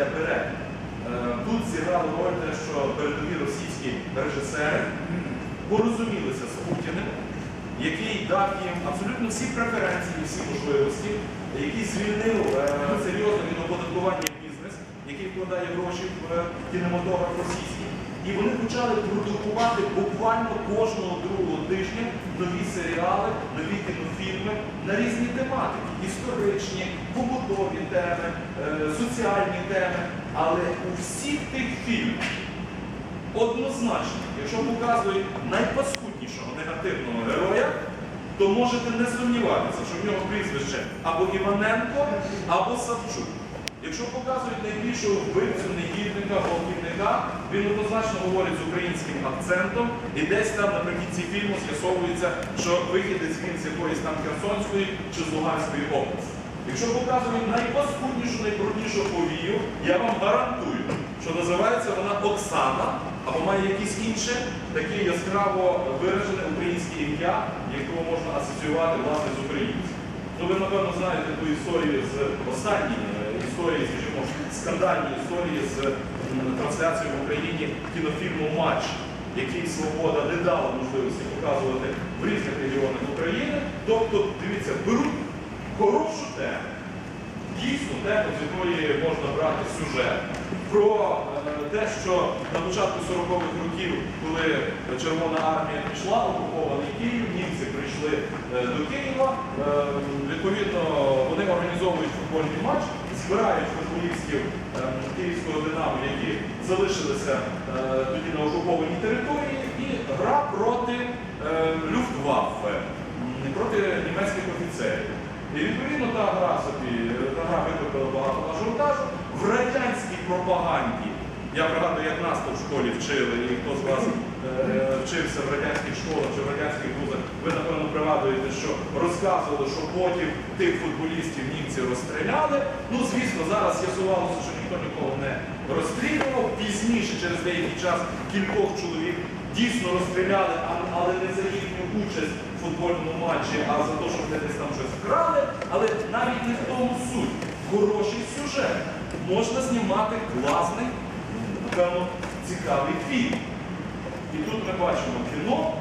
веде перегляд. Е, Тут зіграло роль те, що передові російські режисери порозумілися з Путіним, який дав їм абсолютно всі преференції, всі можливості, який звільнив е, серйозно від оподаткування бізнес, який вкладає гроші в е, кінематограф російський. І вони почали продукувати буквально кожного другого тижня нові серіали, нові кінофільми на різні тематики історичні, побутові теми, е, соціальні теми. Але у всіх тих фільмах однозначно, якщо показують найпаскуднішого негативного героя, то можете не сумніватися, що в нього прізвище або Іваненко, або Савчук. Якщо показують найбільшого вбивцю, негідника, гвалтівника, він однозначно говорить з українським акцентом, і десь там наприкінці фільму з'ясовується, що вихідець він з якоїсь там Херсонської чи з Луганської області. Якщо показують найпаскуднішу, найбруднішу повію, я вам гарантую, що називається вона Оксана, або має якесь інше таке яскраво виражене українське ім'я, якого можна асоціювати власне з українцем. Ну, ви, напевно, знаєте ту історію з останньої е, історії, скажімо, скандальні історії з трансляцією в Україні кінофільму Матч, який Свобода не дала можливості показувати в різних регіонах України. Тобто, дивіться, беруть хорошу тему, дійсно тему, з якої можна брати сюжет. Про е, те, що на початку 40-х років, коли Червона армія пішла, окупований Київ, німці прийшли е, до Києва. Е, відповідно, вони організовують футбольний матч, збирають футболістів е, Київського Динамо, які залишилися е, тоді на окупованій території, і гра проти е, Люфтваффе, проти німецьких офіцерів. І відповідно та гра собі, та гра викликала багато ажіотажу. В радянській пропаганді, я пригадую, як нас тут в школі вчили, і хто з вас вчився в радянських школах чи в радянських вузах, ви напевно пригадуєте, що розказували, що потім тих футболістів німці розстріляли. Ну, звісно, зараз з'ясувалося, що ніхто нікого не розстрілював. Пізніше, через деякий час, кількох чоловік дійсно розстріляли, але не за їхню участь в футбольному матчі, а за те, що десь там щось вкрали. Але навіть не в тому суть. Хороший сюжет. Можна знімати класний, певно, цікавий фільм. І тут ми бачимо кіно,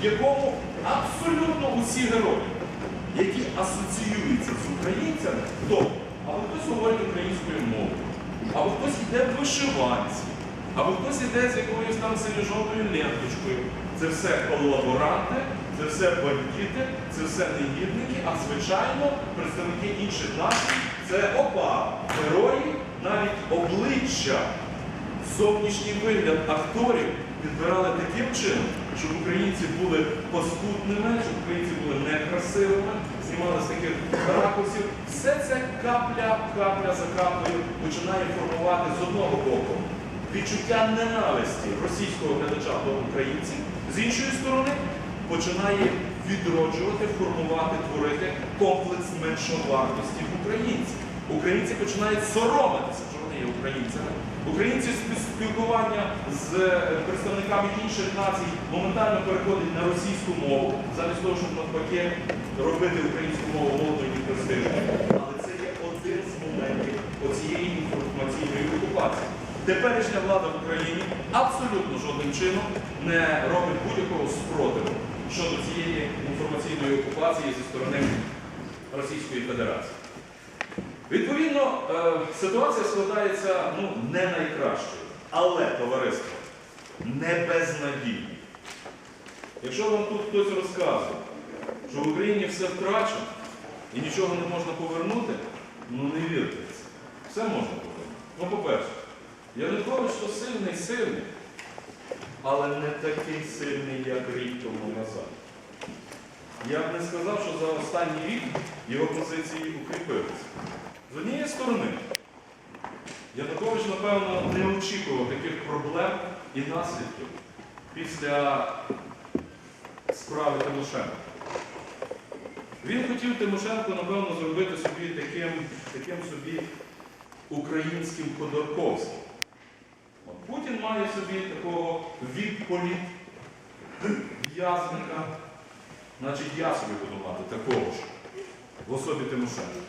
в якому абсолютно усі герої, які асоціюються з українцями, то або хтось говорить українською мовою, або хтось йде в вишиванці, або хтось йде з якоюсь там синьо-жовтою ленточкою. Це все колаборанти, це все бандити, це все негідники, а звичайно представники інших націй це опа, герої, навіть обличчя зовнішній вигляд акторів підбирали таким чином, щоб українці були паскудними, щоб українці були некрасивими, знімали з таких ракурсів. Все це капля, капля за каплею починає формувати з одного боку відчуття ненависті російського глядача до українців, з іншої сторони починає відроджувати, формувати, творити комплекс меншовартості в українців. Українці починають соромитися, українцями. Українці спілкування з е, представниками інших націй моментально переходять на російську мову, замість того, щоб навпаки робити українську мову мовною і престижною. Але це є один з моментів оцієї інформаційної окупації. Теперішня влада в Україні абсолютно жодним чином не робить будь-якого спротиву щодо цієї інформаційної окупації зі сторони Російської Федерації. Відповідно, е, ситуація складається ну, не найкращою, але товариство не безнадійне. Якщо вам тут хтось розказує, що в Україні все втрачено і нічого не можна повернути, ну не вірте це. Все можна повернути. Ну, по-перше, Янукович то сильний, сильний, але не такий сильний, як рік тому назад. Я б не сказав, що за останній рік його позиції укріпилися. З однієї сторони, Янукович, напевно, не очікував таких проблем і наслідків після справи Тимошенко. Він хотів Тимошенко, напевно, зробити собі таким, таким собі українським Ходорковським. Путін має собі такого відполіт в'язника, значить я собі буду мати такого ж в особі Тимошенко.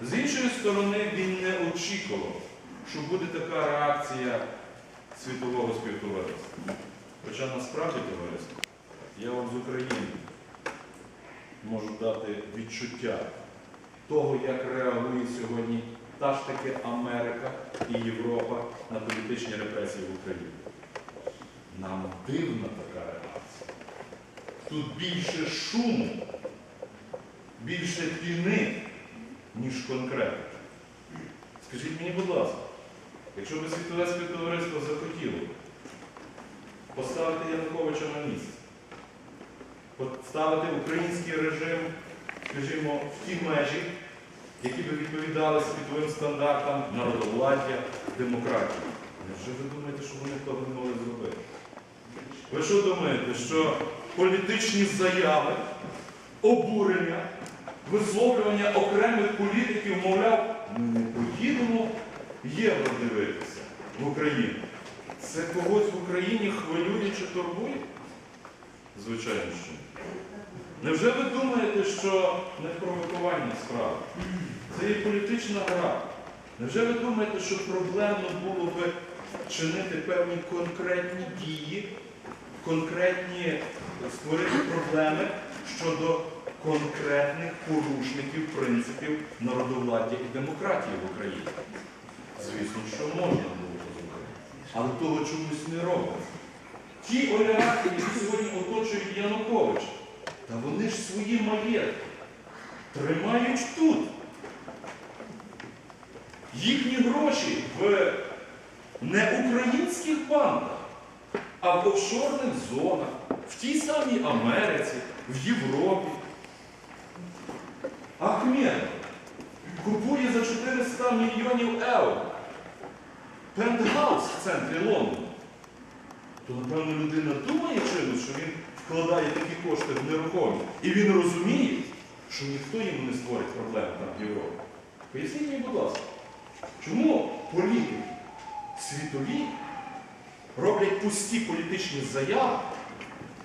З іншої сторони, він не очікував, що буде така реакція світового співтовариства. Хоча насправді товариство, я вам з України можу дати відчуття того, як реагує сьогодні та ж таки Америка і Європа на політичні репресії в Україні. Нам дивна така реакція. Тут більше шуму, більше піни, ніж конкретики. Скажіть мені, будь ласка, якщо б світове співтовариство захотіло поставити Януковича на місце, поставити український режим, скажімо, в ті межі, які би відповідали світовим стандартам народовладдя, демократії. Невже ви думаєте, що вони того не могли зробити? Ви що думаєте, що політичні заяви, обурення, висловлювання окремих політиків, мовляв, ми не поїдемо євро дивитися в Україну? Це когось в Україні хвилює чи турбує? Звичайно, що. Невже ви думаєте, що не провокування справи? Це є політична гра. Невже ви думаєте, що проблемно було би чинити певні конкретні дії, конкретні створити проблеми щодо конкретних порушників принципів народовладдя і демократії в Україні? Можна було зробити. Але того чомусь не робиться. Ті олігархи, які сьогодні оточують Януковича, та вони ж свої маєтки тримають тут. Їхні гроші в не українських банках, а в офшорних зонах, в тій самій Америці, в Європі. Ахмед купує за 400 мільйонів євро пентгаус в центрі Лондона. То, напевно, людина думає чимось, що він вкладає такі кошти в нерухомість. І він розуміє, що ніхто йому не створить проблем там в Європі. Поясніть мені, будь ласка, чому політики світові роблять пусті політичні заяви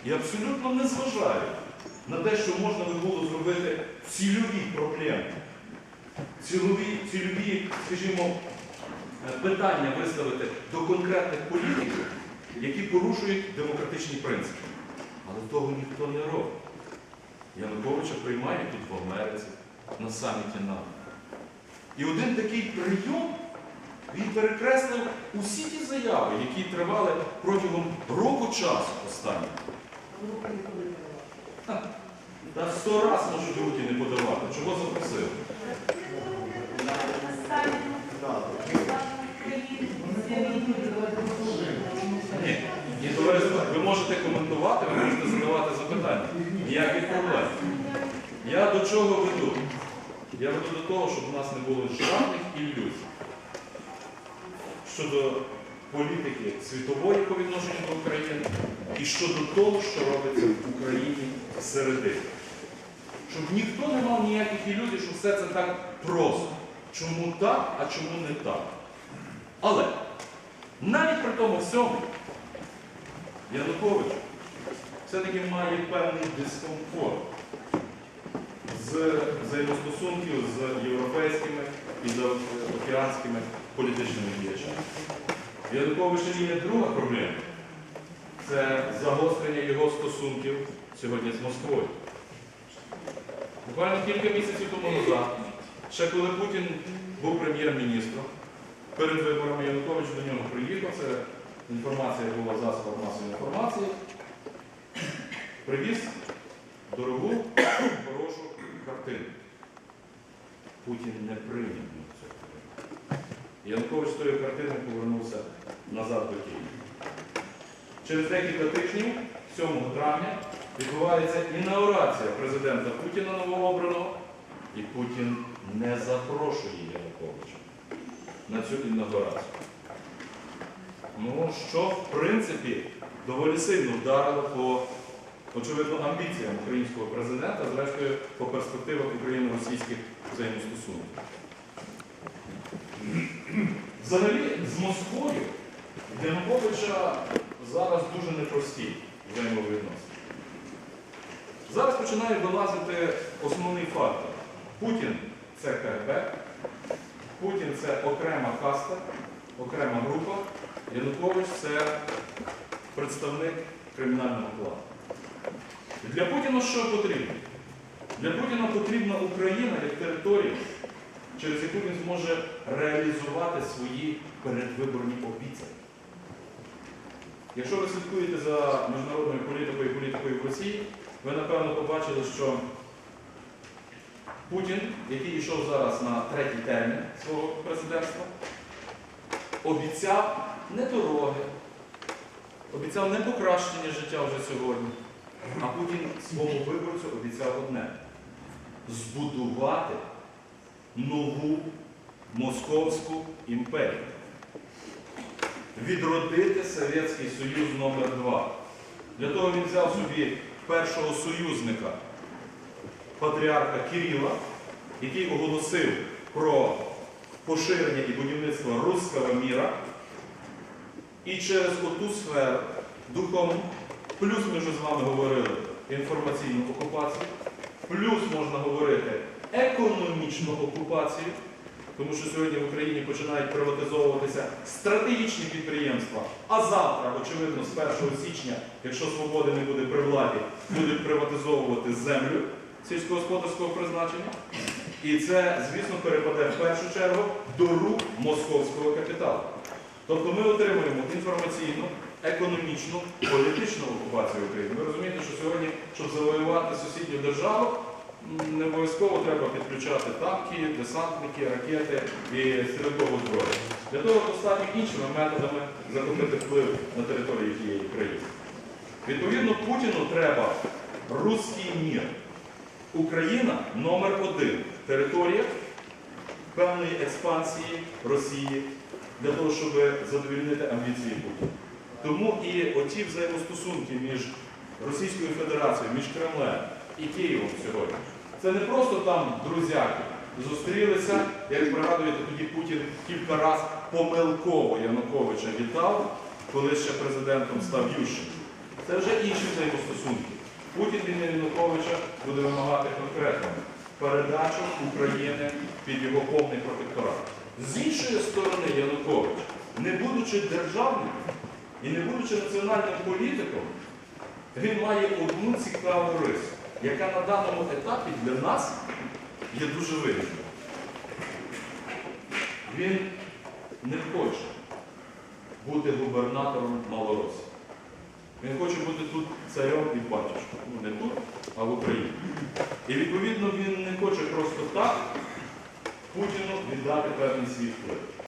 і абсолютно не зважають на те, що можна би було зробити цільові проблеми, цільові, цільові скажімо, питання виставити до конкретних політиків, які порушують демократичні принципи. Але того ніхто не робить. Януковича приймають тут в Америці, на саміті НАТО. І один такий прийом, він перекреслив усі ті заяви, які тривали протягом року часу останнього. Та сто раз можуть руки не подавати. Чого запросили? Товариство, ви можете коментувати, ви можете задавати запитання. Ніяких проблем. Я до чого веду? Я веду до того, щоб у нас не було жодних ілюзій щодо політики світової по відношенню до України і щодо того, що робиться в Україні всередині. Щоб ніхто не мав ніяких ілюзій, що все це так просто. Чому так, а чому не так? Але навіть при тому всьому Янукович все-таки має певний дискомфорт з взаємостосунків з європейськими і океанськими політичними діячами. Януковича є друга проблема. Це загострення його стосунків сьогодні з Москвою. Буквально кілька місяців тому назад, ще коли Путін був прем'єр-міністром, перед виборами Янукович до нього приїхав, це інформація була в масової інформації, привіз дорогу, хорошу картину. Путін не прийняв цю картину. Янукович з тою картиною повернувся назад до Києва. Через декілька тижнів, 7 травня, відбувається інаугурація президента Путіна новообраного, і Путін не запрошує Януковича на цю інаугурацію. Ну, що, в принципі, доволі сильно вдарило по, очевидно, амбіціям українського президента, зрештою, по перспективах україно-російських взаємостосунків. Взагалі, з Москвою Януковича зараз дуже непрості взаємовідносини. Зараз починає вилазити основний фактор. Путін це КГБ, Путін це окрема каста, окрема група. Янукович це представник кримінального клану. Для Путіна що потрібно? Для Путіна потрібна Україна як територія, через яку він зможе реалізувати свої передвиборні обіцянки. Якщо ви слідкуєте за міжнародною політикою і політикою в Росії, ви напевно побачили, що Путін, який йшов зараз на третій термін свого президентства, обіцяв не дороги, обіцяв не покращення життя вже сьогодні, а Путін своєму виборцю обіцяв одне збудувати нову Московську імперію. Відродити Совєтський Союз номер 2 Для того він взяв собі першого союзника, патріарха Кирила, який оголосив про поширення і будівництво руського міра. І через оту сферу духовну, плюс ми вже з вами говорили інформаційну окупацію, плюс можна говорити економічну окупацію, тому що сьогодні в Україні починають приватизовуватися стратегічні підприємства, а завтра, очевидно, з 1 січня, якщо свободи не буде при владі, будуть приватизовувати землю сільськогосподарського призначення. І це, звісно, перепаде в першу чергу до рук московського капіталу. Тобто ми отримуємо інформаційну, економічну, політичну окупацію України. Ви розумієте, що сьогодні, щоб завоювати сусідню державу, не обов'язково треба підключати танки, десантники, ракети і стрілкову зброю. Для того достатньо іншими методами захопити вплив на території тієї країни. Відповідно, Путіну треба руський мір. Україна номер один територія певної експансії Росії для того, щоб задовільнити амбіції Путіна. Тому і оті взаємостосунки між Російською Федерацією, між Кремлем і Києвом сьогодні. Це не просто там друзяки зустрілися, як пригадуєте, тоді Путін кілька разів помилково Януковича вітав, коли ще президентом став Ющенко. Це вже інші взаємостосунки. Путін від Януковича буде вимагати конкретно передачу України під його повний протекторат. З іншої сторони, Янукович, не будучи державником і не будучи національним політиком, він має одну цікаву рису, яка на даному етапі для нас є дуже вигідною. Він не хоче бути губернатором Малоросії. Він хоче бути тут царем і батюшком. Ну не тут, а в Україні. І відповідно він не хоче просто так Путіну віддати певний свій вплив.